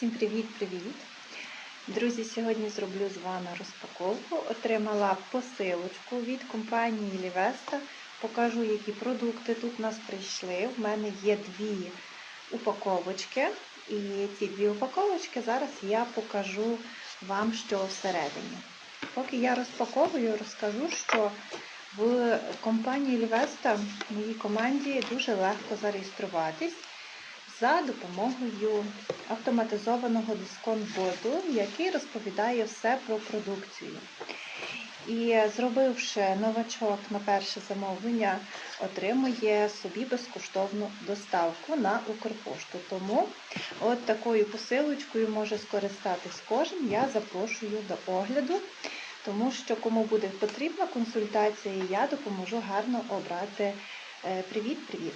Всім привіт-привіт! Друзі, сьогодні зроблю з вами розпаковку. Отримала посилочку від компанії Лівеста. Покажу, які продукти тут у нас прийшли. У мене є дві упаковочки. І ці дві упаковочки зараз я покажу вам, що всередині. Поки я розпаковую, розкажу, що в компанії Лівеста в моїй команді дуже легко зареєструватись за допомогою автоматизованого дисконт-боду, який розповідає все про продукцію. І зробивши новачок на перше замовлення, отримує собі безкоштовну доставку на Укрпошту. Тому от такою посилочкою може скористатись кожен. Я запрошую до огляду, тому що кому буде потрібна консультація, я допоможу гарно обрати. Привіт-привіт!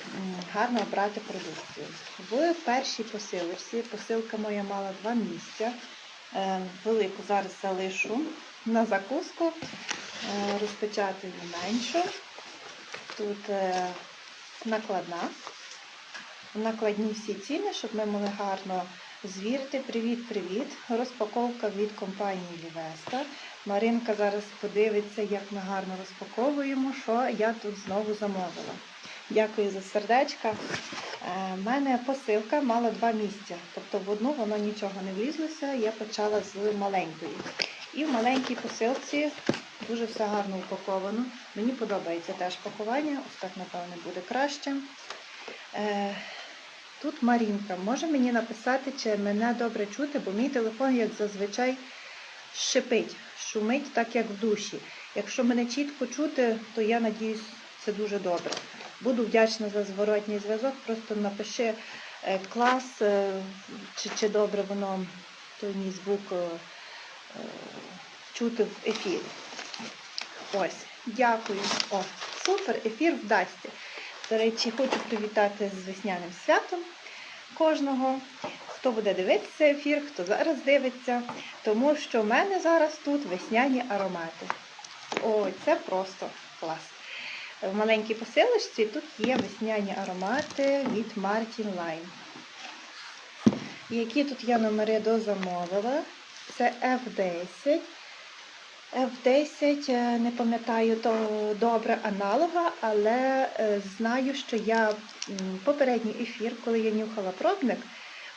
Гарно обрати продукцію. В першій посилочці посилка моя мала два місця. Е, велику зараз залишу на закуску, Е, розпечатаю меншу. Тут е, накладна. Накладні всі ціни, щоб ми могли гарно звірити. Привіт-привіт! Розпаковка від компанії Лівеста. Маринка зараз подивиться, як ми гарно розпаковуємо, що я тут знову замовила. Дякую за сердечка. У мене посилка мала два місця, тобто в одну воно нічого не влізлося, я почала з маленької. І в маленькій посилці дуже все гарно упаковано. Мені подобається теж пакування, ось так, напевно, буде краще. Тут Марінка може мені написати, чи мене добре чути, бо мій телефон, як зазвичай, шипить, шумить, так як в душі. Якщо мене чітко чути, то я надіюсь, це дуже добре. Буду вдячна за зворотній зв'язок. Просто напиши е, клас, е, чи чи добре воно той мій звук е, чути в ефірі. Ось, дякую. О, супер, ефір вдасться. До речі, хочу привітати з весняним святом кожного. Хто буде дивитися ефір, хто зараз дивиться, тому що в мене зараз тут весняні аромати. Ой, це просто клас. В маленькій посилочці тут є весняні аромати від Martin Line. Які тут я номери дозамовила? Це F10. F10, е, не пам'ятаю то добре аналога, але е, знаю, що я попередній ефір, коли я нюхала пробник,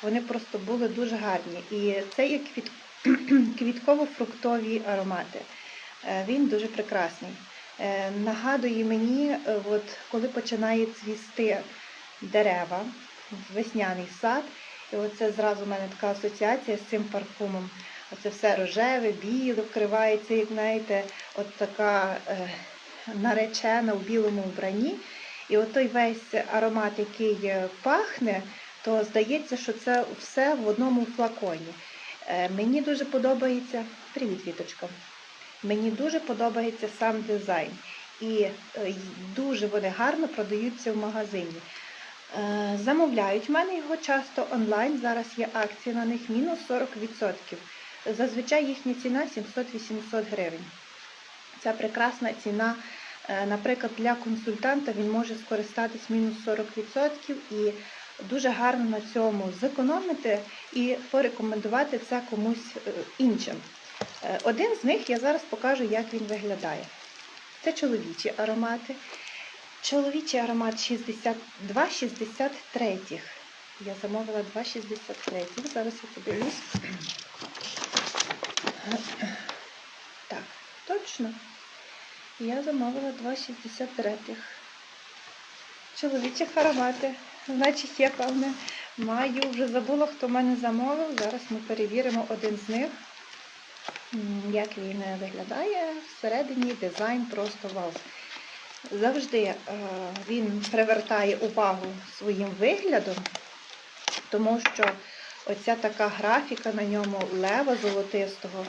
вони просто були дуже гарні. І це є квіт... квітково-фруктові аромати. Е, він дуже прекрасний. Нагадує мені, от коли починає цвісти дерева, весняний сад, і оце зразу в мене така асоціація з цим парфумом. Оце все рожеве, біле, вкривається, як знаєте, от така е, наречена в білому вбранні. І от той весь аромат, який е, пахне, то здається, що це все в одному флаконі. Е, мені дуже подобається. Привіт, Віточка! Мені дуже подобається сам дизайн. І е, дуже вони гарно продаються в магазині. Е, замовляють в мене його часто онлайн. Зараз є акція на них мінус 40%. Зазвичай їхня ціна 700-800 гривень. Це прекрасна ціна. Е, наприклад, для консультанта він може скористатись мінус 40% і дуже гарно на цьому зекономити і порекомендувати це комусь іншим. Е, один з них я зараз покажу, як він виглядає. Це чоловічі аромати. Чоловічий аромат 62,63. Я замовила 2,63. Зараз я подивлюсь. Так, точно. Я замовила 2,63. Чоловічих аромати. Значить, я, певне, маю, вже забула, хто мене замовив. Зараз ми перевіримо один з них. Як він виглядає. Всередині дизайн просто вау. Завжди е, він привертає увагу своїм виглядом, тому що Оця така графіка на ньому лева золотистого.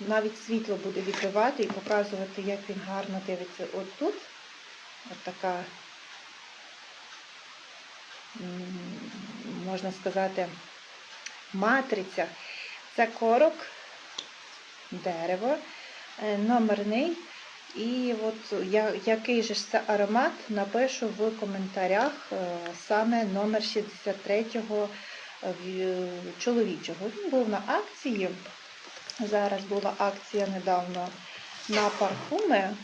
Навіть світло буде відбивати і показувати, як він гарно дивиться отут. От така, можна сказати, матриця. Це корок, дерево, е, номерний. І от який же це аромат, напишу в коментарях е, саме номер 63-го чоловічого. Він був на акції. Зараз була акція недавно на парфуми е,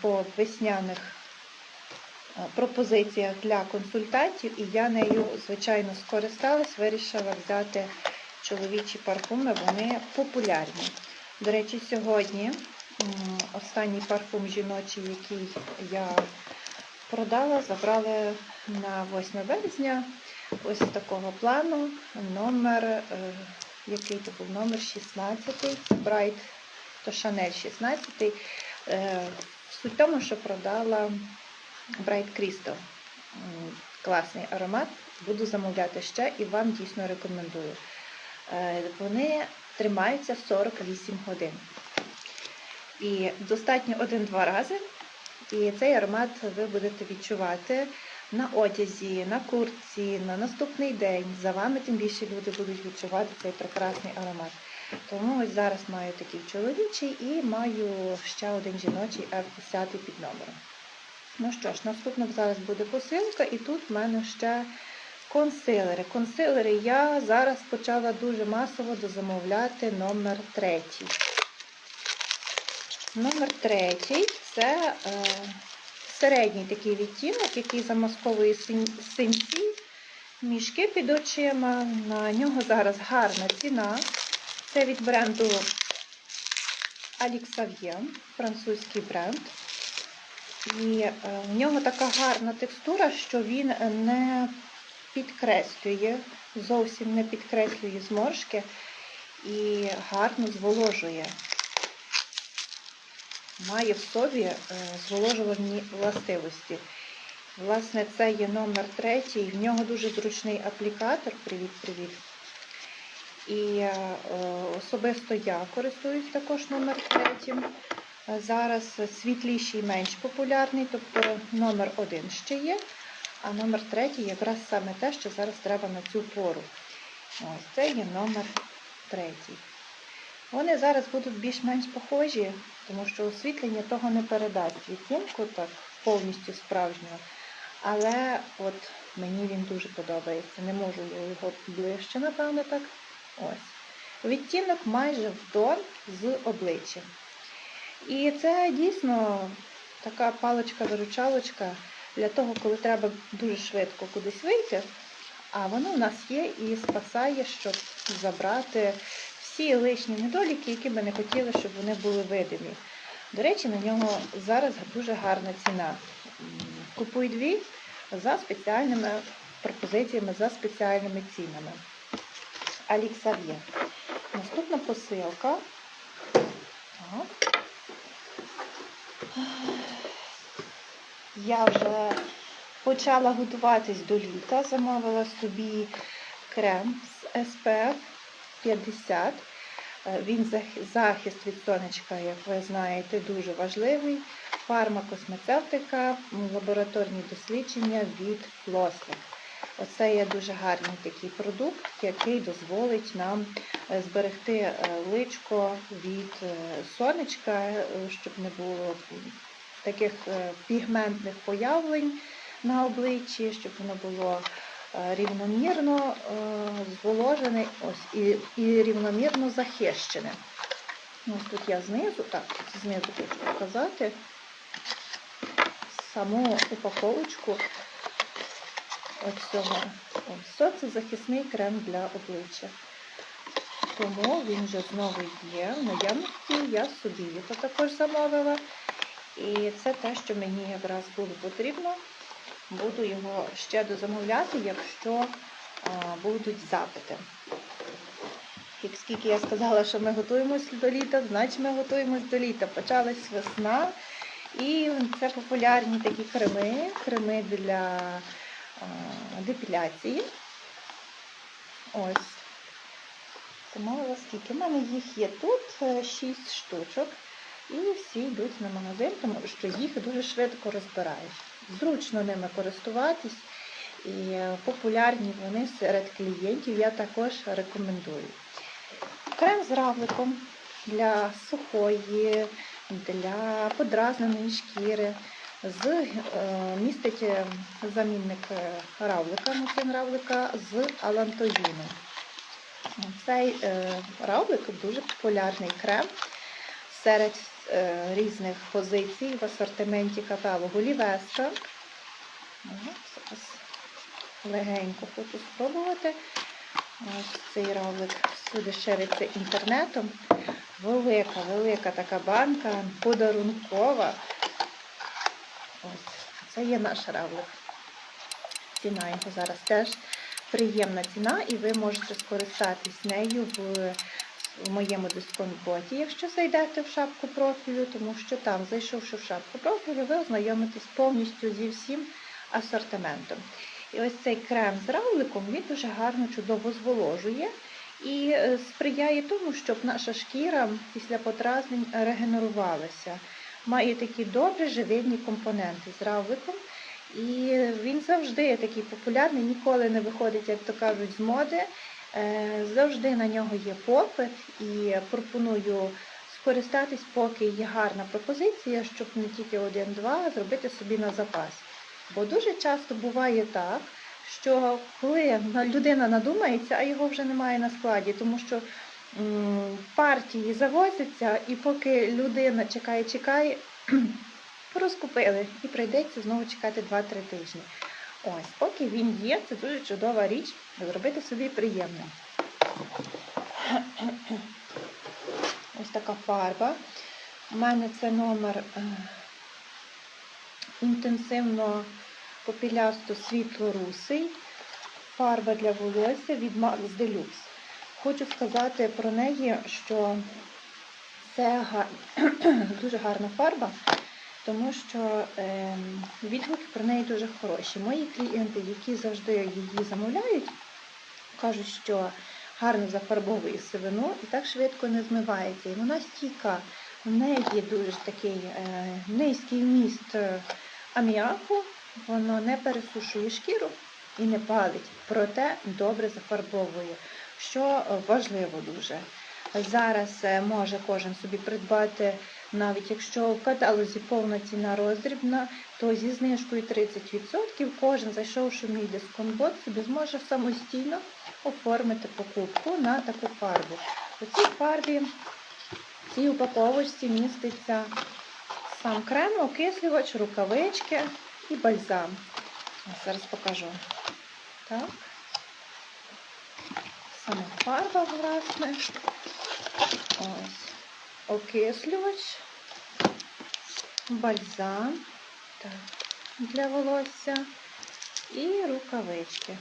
по весняних е, пропозиціях для консультантів, і я нею, звичайно, скористалась, вирішила взяти чоловічі парфуми, вони популярні. До речі, сьогодні останній парфум жіночий, який я продала, забрали на 8 березня. Ось такого плану. Номер, е, який то був номер 16, це Bright, то Chanel 16. Е, Суть в тому, що продала Bright Crystal. Класний аромат. Буду замовляти ще і вам дійсно рекомендую. Е, Вони тримаються 48 годин. І достатньо один-два рази. І цей аромат ви будете відчувати на одязі, на куртці, на наступний день. За вами тим більше люди будуть відчувати цей прекрасний аромат. Тому ось зараз маю такий чоловічий і маю ще один жіночий F10 під номером. Ну що ж, наступна зараз буде посилка, і тут в мене ще консилери. Консилери я зараз почала дуже масово дозамовляти номер третій. Номер третій це е, середній такий відтінок, який замасковує синці, мішки під очима. На нього зараз гарна ціна. Це від бренду Alixavien, французький бренд. І е, в нього така гарна текстура, що він не підкреслює, зовсім не підкреслює зморшки і гарно зволожує має в собі е, зволожувальні властивості. Власне, це є номер третій. В нього дуже зручний аплікатор. Привіт-привіт. І е, особисто я користуюсь також номер третім. Зараз світліший менш популярний, тобто номер один ще є, а номер третій якраз саме те, що зараз треба на цю пору. Ось це є номер третій. Вони зараз будуть більш-менш похожі, тому що освітлення того не передасть відтінку так повністю справжнього. Але от мені він дуже подобається. Не можу я його ближче, напевно, так. Ось. Відтінок майже в з обличчям. І це дійсно така паличка-виручалочка для того, коли треба дуже швидко кудись вийти. А воно в нас є і спасає, щоб забрати всі лишні недоліки, які би не хотіли, щоб вони були видимі. До речі, на нього зараз дуже гарна ціна. Купуй дві за спеціальними пропозиціями, за спеціальними цінами. Аліксав'є. Наступна посилка. Так. Я вже почала готуватись до літа, замовила собі крем з SPF 50. Е, Він захист від сонечка, як ви знаєте, дуже важливий. Фармакосмецевтика, лабораторні дослідження від Флослик. Оце є дуже гарний такий продукт, який дозволить нам е, зберегти е, личко від е, сонечка, щоб не було таких е, пігментних появлень на обличчі, щоб воно було е, рівномірно е, зволожене і рівномірно захищене. Ось тут я знизу, так, знизу хочу показати саму упаковочку ось цього. Ось це захисний крем для обличчя. Тому він вже знову є в наявності. Я собі його також замовила. І це те, що мені якраз було потрібно. Буду його ще дозамовляти, якщо будуть запити. Як скільки я сказала, що ми готуємось до літа, значить ми готуємось до літа. Почалась весна, і це популярні такі креми, креми для депіляції. Ось. Замовила скільки. У мене їх є тут 6 штучок. І всі йдуть на магазин, тому що їх дуже швидко розбирають. Зручно ними користуватись. І популярні вони серед клієнтів я також рекомендую. Крем з равликом для сухої, для подразненої шкіри. з, е, містить е, замінник е, равлика, муцин равлика з алантоїном. Цей равлик дуже популярний крем серед різних позицій в асортименті каталогу Лівеска. Легенько хочу спробувати. Ось цей равлик всюди шириться інтернетом. Велика, велика така банка, подарункова. Ось, це є наш равлик. Ціна його зараз теж приємна ціна, і ви можете скористатись нею в, в моєму дисконт-боті, якщо зайдете в шапку профілю, тому що там, зайшовши в шапку профілю, ви ознайомитесь повністю зі всім асортиментом. І ось цей крем з равликом він дуже гарно, чудово зволожує і е, сприяє тому, щоб наша шкіра після подразнень регенерувалася. Має такі добрі живильні компоненти з равликом. І він завжди такий популярний, ніколи не виходить, як то кажуть, з моди. Е, Завжди на нього є попит і пропоную скористатись, поки є гарна пропозиція, щоб не тільки один-два зробити собі на запас. Бо дуже часто буває так, що коли людина надумається, а його вже немає на складі, тому що партії завозяться, і поки людина чекає, чекає, розкупили і прийдеться знову чекати 2-3 тижні. Ось, поки він є, це дуже чудова річ зробити собі приємно. Ось така фарба. У мене це номер е, інтенсивно попілясто світло-русий. Фарба для волосся від Max Deluxe. Хочу сказати про неї, що це дуже гарна фарба, тому що ем, відгуки про неї дуже хороші. Мої клієнти, які завжди її замовляють, кажуть, що гарно зафарбовує сивину і так швидко не змивається. І вона стійка. В неї дуже такий е, низький вміст е, аміаку, воно не пересушує шкіру і не палить, проте добре зафарбовує, що е, важливо дуже. Зараз е, може кожен собі придбати, навіть якщо в каталозі повна ціна роздрібна, то зі знижкою 30% кожен, зайшовши в мій дисконт-бот, собі зможе самостійно оформити покупку на таку фарбу. У цій фарбі, в цій упаковочці міститься сам крем, окислювач, рукавички і бальзам. Зараз покажу. Так. Саме фарба, власне. Ось. Окислювач, бальзам так, для волосся і рукавички.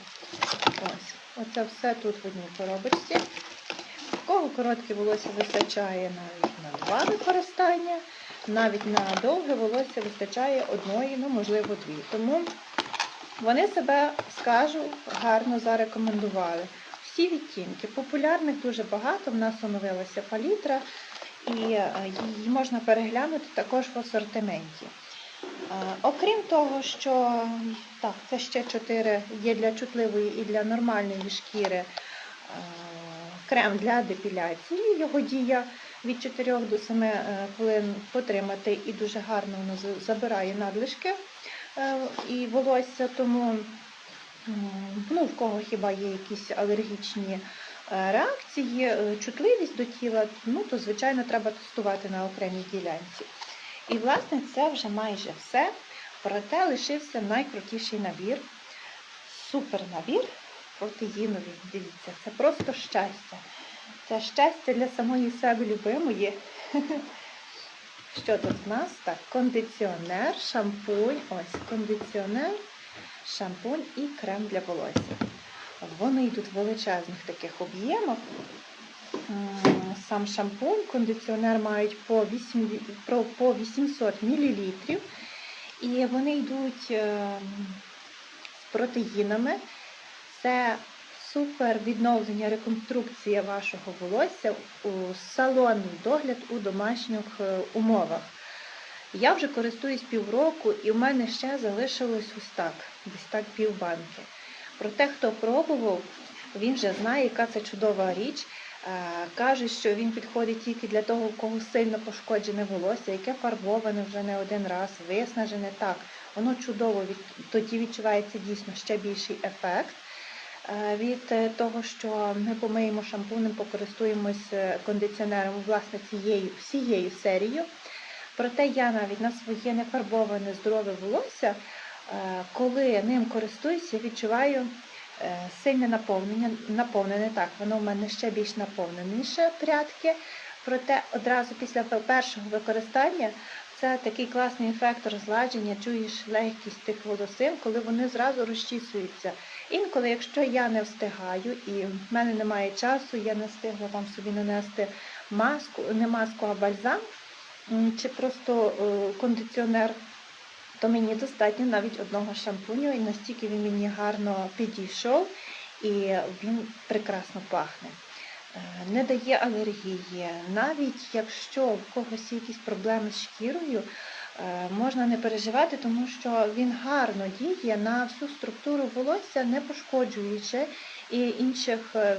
Ось. Оце все тут в одній коробочці. Кого коротке волосся вистачає навіть на два використання, навіть на довге волосся вистачає одної, ну, можливо, дві. Тому вони себе, скажу, гарно зарекомендували. Всі відтінки. Популярних дуже багато. В нас оновилася палітра, і е, її можна переглянути також в асортименті. Е, Окрім того, що так, це ще 4 є для чутливої і для нормальної шкіри е, крем для депіляції. Його дія від 4 до 7 е, хвилин потримати і дуже гарно воно забирає надлишки і волосся, тому ну, в кого хіба є якісь алергічні реакції, е, чутливість до тіла, ну то звичайно треба тестувати на окремій ділянці. І, власне, це вже майже все. Проте лишився найкрутіший набір. Супер набір протеїновий. Дивіться, це просто щастя. Це щастя для самої себе любимої. Що тут в нас? Так, кондиціонер, шампунь, ось кондиціонер, шампунь і крем для волосся. Вони йдуть в величезних таких об'ємах. Сам шампунь, кондиціонер мають по, 8, про- по 800 мл. І вони йдуть е, з протеїнами. Це супер відновлення, реконструкція вашого волосся у салонний догляд у домашніх е, умовах. Я вже користуюсь півроку, і в мене ще залишилось ось так, десь так півбанки. Проте, хто пробував, він вже знає, яка це чудова річ. Кажуть, що він підходить тільки для того, у кого сильно пошкоджене волосся, яке фарбоване вже не один раз, виснажене. Так, воно чудово від тоді відчувається дійсно ще більший ефект. Е, Від е, того, що ми помиємо шампунем, покористуємось е, кондиціонером власне цією всією серією. Проте я навіть на своє нефарбоване здорове волосся, е, коли ним користуюсь, я відчуваю е, сильне наповнення. Наповнене так, воно в мене ще більш наповненіше прядки. Проте одразу після першого використання це такий класний ефект розладження, чуєш легкість тих волосин, коли вони зразу розчісуються. Інколи, якщо я не встигаю і в мене немає часу, я не встигла там собі нанести маску, не маску, а бальзам чи просто е, кондиціонер, то мені достатньо навіть одного шампуню, і настільки він мені гарно підійшов і він прекрасно пахне. Е, Не дає алергії. Навіть якщо в когось є якісь проблеми з шкірою, е, можна не переживати, тому що він гарно діє на всю структуру волосся, не пошкоджуючи і інших, е,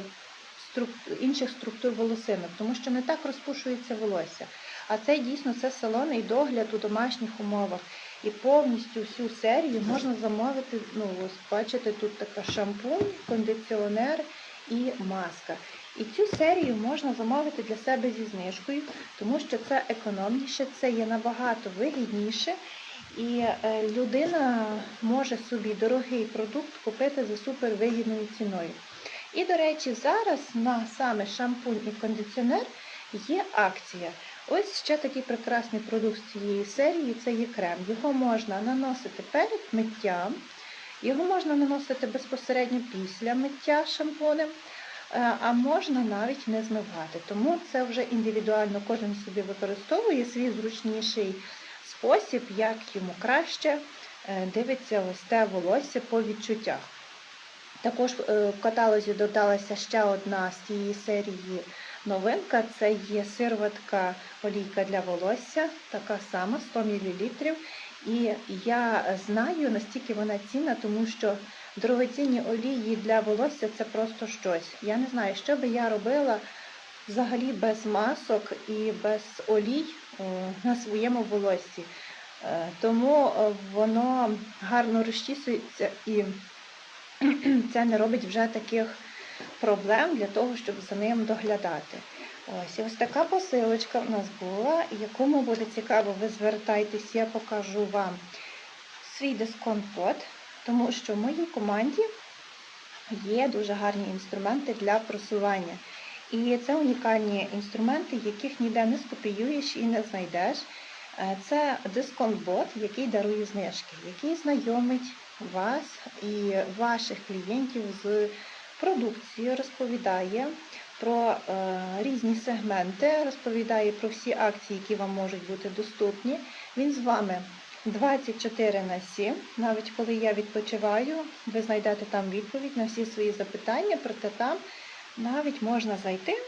інших структур волосинок, тому що не так розпушується волосся. А це дійсно це салонний догляд у домашніх умовах. І повністю всю серію можна замовити. Ну, ось бачите, тут така шампунь, кондиціонер і маска. І цю серію можна замовити для себе зі знижкою, тому що це економніше, це є набагато вигідніше. І е, людина може собі дорогий продукт купити за супервигідною ціною. І, до речі, зараз на саме шампунь і кондиціонер є акція. Ось ще такий прекрасний продукт з цієї серії це є крем. Його можна наносити перед миттям, його можна наносити безпосередньо після миття шампунем, е, а можна навіть не змивати. Тому це вже індивідуально кожен собі використовує свій зручніший спосіб, як йому краще е, дивиться ось те волосся по відчуттях. Також е, в каталозі додалася ще одна з цієї серії новинка. Це є сироватка олійка для волосся, така сама 100 мл. І я знаю, настільки вона цінна, тому що дорогоцінні олії для волосся це просто щось. Я не знаю, що би я робила взагалі без масок і без олій е, на своєму волоссі. Е, Тому е, воно гарно розчісується і це не робить вже таких проблем для того, щоб за ним доглядати. Ось і ось така посилочка в нас була. Якому буде цікаво, ви звертайтесь, я покажу вам свій дисконт-код, тому що в моїй команді є дуже гарні інструменти для просування. І це унікальні інструменти, яких ніде не скопіюєш і не знайдеш. Е, Це дисконт-бот, який дарує знижки, який знайомить вас і ваших клієнтів з продукцією, розповідає про е, різні сегменти, розповідає про всі акції, які вам можуть бути доступні. Він з вами 24 на 7. Навіть коли я відпочиваю, ви знайдете там відповідь на всі свої запитання, проте там навіть можна зайти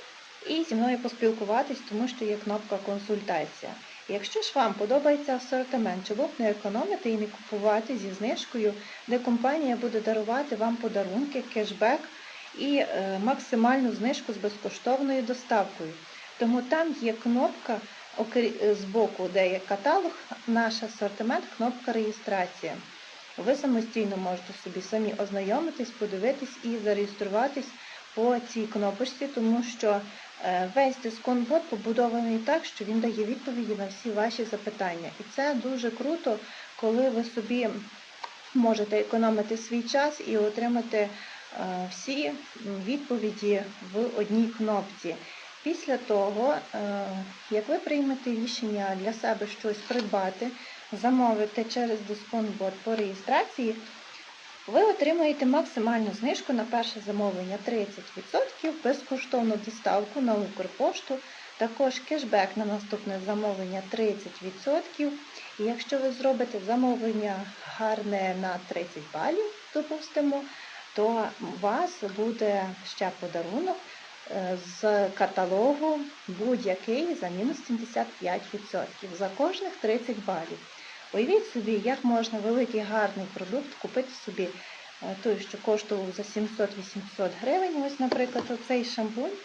і зі мною поспілкуватись, тому що є кнопка консультація. Якщо ж вам подобається асортимент, чого б не економити і не купувати зі знижкою, де компанія буде дарувати вам подарунки, кешбек і е, максимальну знижку з безкоштовною доставкою. Тому там є кнопка е, збоку, де є каталог, наш асортимент, кнопка реєстрація. Ви самостійно можете собі самі ознайомитись, подивитись і зареєструватись по цій кнопочці, тому що е, весь дисконт-бот побудований так, що він дає відповіді на всі ваші запитання. І це дуже круто, коли ви собі можете економити свій час і отримати всі відповіді в одній кнопці. Після того, е, як ви приймете рішення для себе щось придбати, замовити через дисконт-бот по реєстрації, ви отримаєте максимальну знижку на перше замовлення 30%, безкоштовну доставку на Укрпошту, також кешбек на наступне замовлення 30%. І якщо ви зробите замовлення гарне на 30 балів, допустимо, то у вас буде ще подарунок е, з каталогу будь-який за мінус 75% за кожних 30 балів. Уявіть собі, як можна великий гарний продукт купити собі е, той, що коштував за 700-800 гривень. Ось, наприклад, оцей шампунь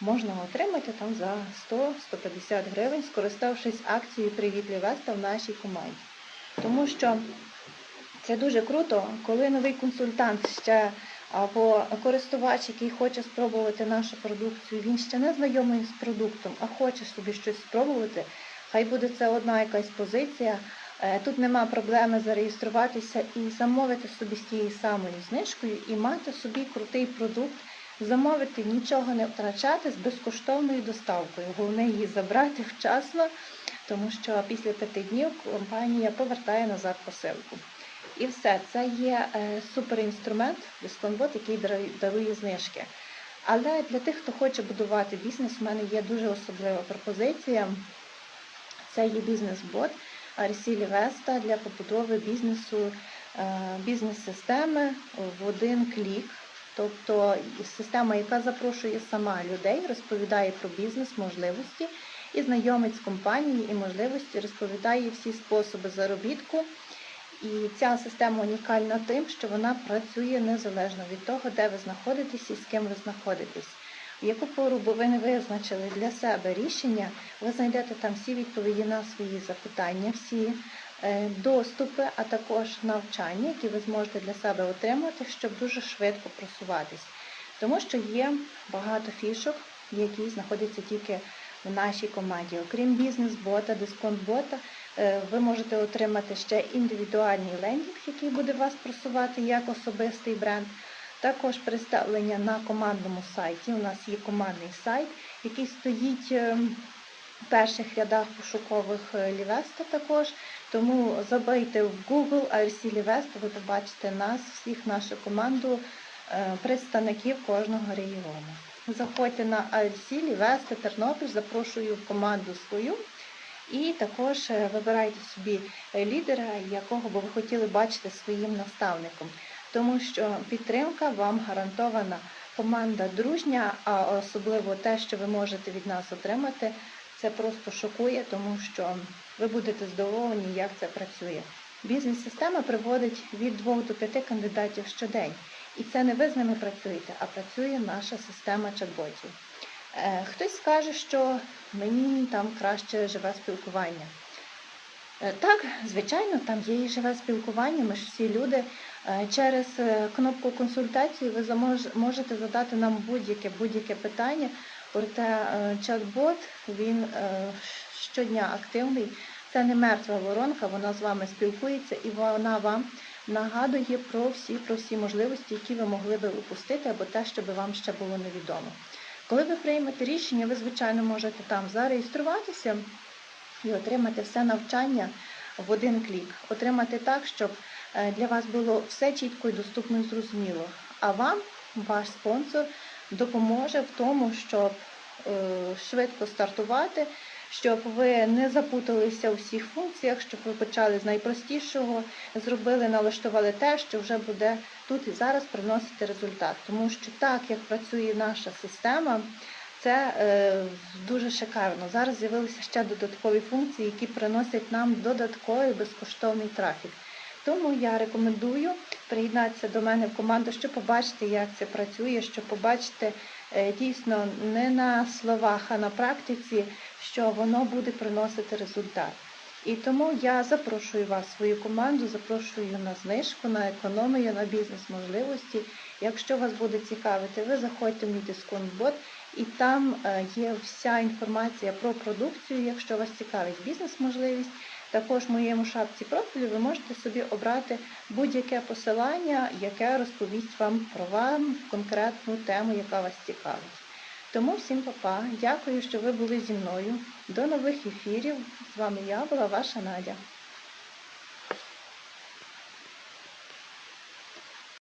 можна отримати там за 100-150 гривень, скориставшись акцією Привіт Лівеста в нашій команді. Тому що це дуже круто, коли новий консультант ще або користувач, який хоче спробувати нашу продукцію, він ще не знайомий з продуктом, а хоче собі щось спробувати. Хай буде це одна якась позиція. Е, Тут нема проблеми зареєструватися і замовити собі з тією самою знижкою і мати собі крутий продукт, замовити, нічого не втрачати з безкоштовною доставкою. Головне її забрати вчасно, тому що після п'яти днів компанія повертає назад посилку. І все, це є е, суперінструмент, дисконтбот, який дарує- дарує знижки. Але для тих, хто хоче будувати бізнес, в мене є дуже особлива пропозиція. Це є бізнес-бот Арсілі Веста для побудови бізнесу, е, бізнес-системи в один клік. Тобто система, яка запрошує сама людей, розповідає про бізнес, можливості і знайомить з компанією і можливості, розповідає всі способи заробітку. І ця система унікальна тим, що вона працює незалежно від того, де ви знаходитесь і з ким ви знаходитесь. В яку пору би ви не визначили для себе рішення, ви знайдете там всі відповіді на свої запитання, всі е, доступи, а також навчання, які ви зможете для себе отримати, щоб дуже швидко просуватись. Тому що є багато фішок, які знаходяться тільки в нашій команді. Окрім бізнес-бота, дисконт-бота, ви можете отримати ще індивідуальний лендінг, який буде вас просувати як особистий бренд. Також представлення на командному сайті. У нас є командний сайт, який стоїть е, в перших рядах пошукових е, Лівеста також. Тому забийте в Google ARC Лівеста, ви побачите нас, всіх нашу команду, е, представників кожного регіону. Заходьте на ARC Лівеста Тернопіль, запрошую в команду свою. І також е, вибирайте собі е, лідера, якого би ви хотіли бачити своїм наставником тому що підтримка вам гарантована. Команда дружня, а особливо те, що ви можете від нас отримати, це просто шокує, тому що ви будете здивовані, як це працює. Бізнес-система приводить від 2 до 5 кандидатів щодень. І це не ви з ними працюєте, а працює наша система чат-ботів. Е, Хтось скаже, що мені там краще живе спілкування. Е, Так, звичайно, там є і живе спілкування. Ми ж всі люди. Е, Через кнопку консультації ви можете задати нам будь-яке будь-яке питання. Проте чат-бот він щодня активний. Це не мертва воронка, вона з вами спілкується і вона вам нагадує про всі, про всі можливості, які ви могли би упустити, або те, що би вам ще було невідомо. Коли ви приймете рішення, ви, звичайно, можете там зареєструватися і отримати все навчання в один клік. Отримати так, щоб е, для вас було все чітко і доступно і зрозуміло. А вам ваш спонсор допоможе в тому, щоб е, швидко стартувати, щоб ви не запуталися у всіх функціях, щоб ви почали з найпростішого, зробили, налаштували те, що вже буде тут і зараз приносити результат. Тому що так, як працює наша система, це е, дуже шикарно. Зараз з'явилися ще додаткові функції, які приносять нам додатковий безкоштовний трафік. Тому я рекомендую приєднатися до мене в команду, щоб побачити, як це працює, щоб побачити е, дійсно не на словах, а на практиці, що воно буде приносити результат. І тому я запрошую вас свою команду, запрошую на знижку, на економію, на бізнес-можливості. Якщо вас буде цікавити, ви заходьте в мій дисконт-бот, і там е, є вся інформація про продукцію. Якщо вас цікавить бізнес-можливість, також в моєму шапці профілю ви можете собі обрати будь-яке посилання, яке розповість вам про вам конкретну тему, яка вас цікавить. Тому всім па-па. Дякую, що ви були зі мною. До нових ефірів. З вами я була ваша Надя.